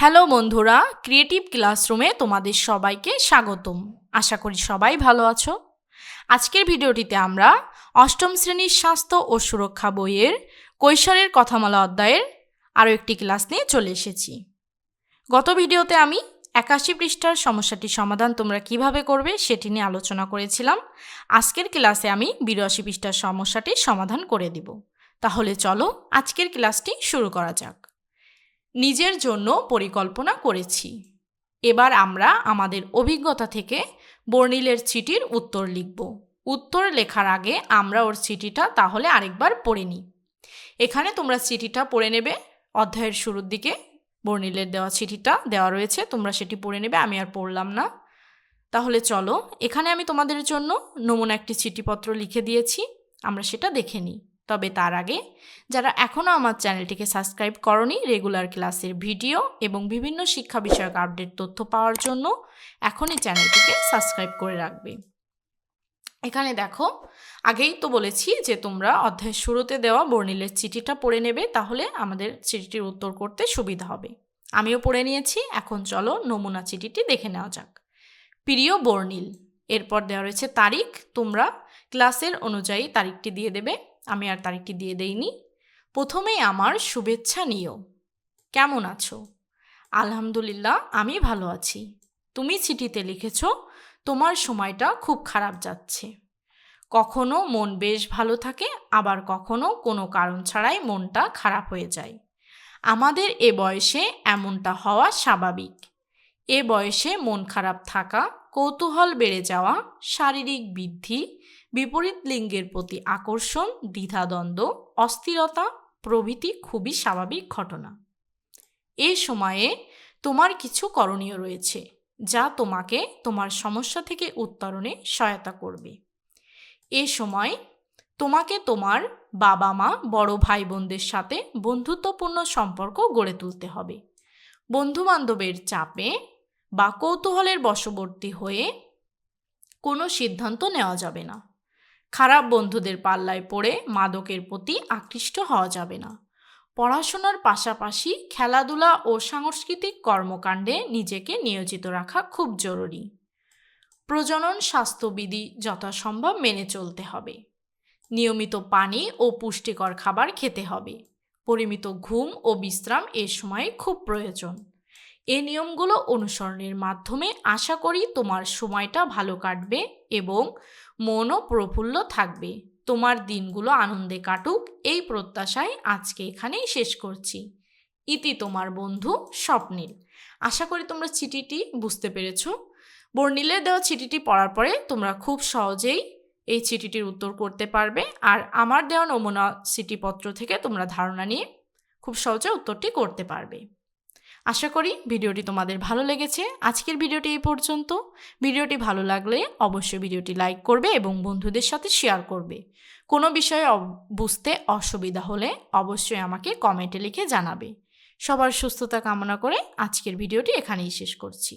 Hello বন্ধুরা creative ক্লাসরুমে তোমাদের সবাইকে স্বাগতম। আশা করি সবাই ভালো আছো। আজকের ভিডিওটিতে আমরা অষ্টম শ্রেণির স্বাস্থ্য ও সুরক্ষা বইয়ের কৈশোরের কথামালা অধ্যায়ের আরও একটি ক্লাস নিয়ে চলে এসেছি। গত ভিডিওতে আমি একাশি পৃষ্ঠার সমস্যাটি সমাধান তোমরা কীভাবে করবে সেটি নিয়ে আলোচনা করেছিলাম। আজকের ক্লাসে আমি বিরাশি পৃষ্ঠার সমস্যাটি সমাধান করে দিব। তাহলে চলো আজকের ক্লাসটি শুরু করা যাক। নিজের জন্য পরিকল্পনা করেছি। এবার আমরা আমাদের অভিজ্ঞতা থেকে বর্ণিলের চিঠির উত্তর লিখব। উত্তর লেখার আগে আমরা ওর চিঠিটা তাহলে আরেকবার পড়ে নিই। এখানে তোমরা চিঠিটা পড়ে নেবে। অধ্যায়ের শুরুর দিকে বর্ণিলের দেওয়া চিঠিটা দেওয়া রয়েছে, তোমরা সেটি পড়ে নেবে, আমি আর পড়লাম না। তাহলে চলো, এখানে আমি তোমাদের জন্য নমুনা একটি চিঠিপত্র লিখে দিয়েছি, আমরা সেটা দেখে নিই। তবে তার আগে, যারা এখনও আমার চ্যানেলটিকে সাবস্ক্রাইব করনি, রেগুলার ক্লাসের ভিডিও এবং বিভিন্ন শিক্ষা বিষয়ক আপডেট তথ্য পাওয়ার জন্য এখনই চ্যানেলটিকে সাবস্ক্রাইব করে রাখবে। এখানে দেখো, আগেই তো বলেছি যে তোমরা অধ্যায়ের শুরুতে দেওয়া বর্ণিলের চিঠিটা পড়ে নেবে, তাহলে আমাদের চিঠিটির উত্তর করতে সুবিধা হবে। আমিও পড়ে নিয়েছি, এখন চলো নমুনা চিঠিটি দেখে নেওয়া যাক। প্রিয় বর্ণিল, এরপর দেওয়া রয়েছে তারিখ, তোমরা ক্লাসের অনুযায়ী তারিখটি দিয়ে দেবে। আমি আর তারিখটি দিয়ে দেইনি। প্রথমেই আমার শুভেচ্ছা নিও। কেমন আছো? আলহামদুলিল্লাহ, আমি ভালো আছি। তুমি চিঠিতে লিখেছ, তোমার সময়টা খুব খারাপ যাচ্ছে। কখনো মন বেশ ভালো থাকে, আবার কখনো কোনো কারণ ছাড়াই মনটা খারাপ হয়ে যায়। আমাদের এ বয়সে এমনটা হওয়া স্বাভাবিক। এ বয়সে মন খারাপ থাকা কৌতূহল বেড়ে যাওয়া, শারীরিক বৃদ্ধি, বিপরীত লিঙ্গের প্রতি আকর্ষণ, দ্বিধাদ্বন্দ্ব, অস্থিরতা প্রভৃতি খুবই স্বাভাবিক ঘটনা। এ সময়ে তোমার কিছু করণীয় রয়েছে, যা তোমাকে তোমার সমস্যা থেকে উত্তরণে সহায়তা করবে। এ সময় তোমাকে তোমার বাবা মা বড় ভাই বোনদের সাথে বন্ধুত্বপূর্ণ সম্পর্ক গড়ে তুলতে হবে। বন্ধুবান্ধবের চাপে বা কৌতূহলের বশবর্তী হয়ে কোনো সিদ্ধান্ত নেওয়া যাবে না। খারাপ বন্ধুদের পাল্লায় পড়ে মাদকের প্রতি আকৃষ্ট হওয়া যাবে না। পড়াশোনার পাশাপাশি খেলাধুলা ও সাংস্কৃতিক কর্মকাণ্ডে নিজেকে নিয়োজিত রাখা খুব জরুরি। প্রজনন স্বাস্থ্যবিধি যথাসম্ভব মেনে চলতে হবে। নিয়মিত পানি ও পুষ্টিকর খাবার খেতে হবে। পরিমিত ঘুম ও বিশ্রাম এ সময় খুব প্রয়োজন। এ নিয়মগুলো অনুসরণের মাধ্যমে আশা করি তোমার সময়টা ভালো কাটবে এবং মনও প্রফুল্ল থাকবে। তোমার দিনগুলো আনন্দে কাটুক, এই প্রত্যাশায় আজকে এখানেই শেষ করছি। ইতি তোমার বন্ধু স্বপ্নীল। আশা করি তোমরা চিঠিটি বুঝতে পেরেছ। বর্ণিলের দেওয়া চিঠিটি পড়ার পরে তোমরা খুব সহজেই এই চিঠিটির উত্তর করতে পারবে আর আমার দেওয়া নমুনা চিঠিপত্র থেকে তোমরা ধারণা নিয়ে খুব সহজে উত্তরটি করতে পারবে। আশা করি ভিডিওটি তোমাদের ভালো লেগেছে। আজকের ভিডিওটি এই পর্যন্ত। ভিডিওটি ভালো লাগলে অবশ্যই ভিডিওটি লাইক করবে এবং বন্ধুদের সাথে শেয়ার করবে। কোনো বিষয়ে বুঝতে অসুবিধা হলে অবশ্যই আমাকে কমেন্টে লিখে জানাবে। সবার সুস্থতা কামনা করে আজকের ভিডিওটি এখানেই শেষ করছি।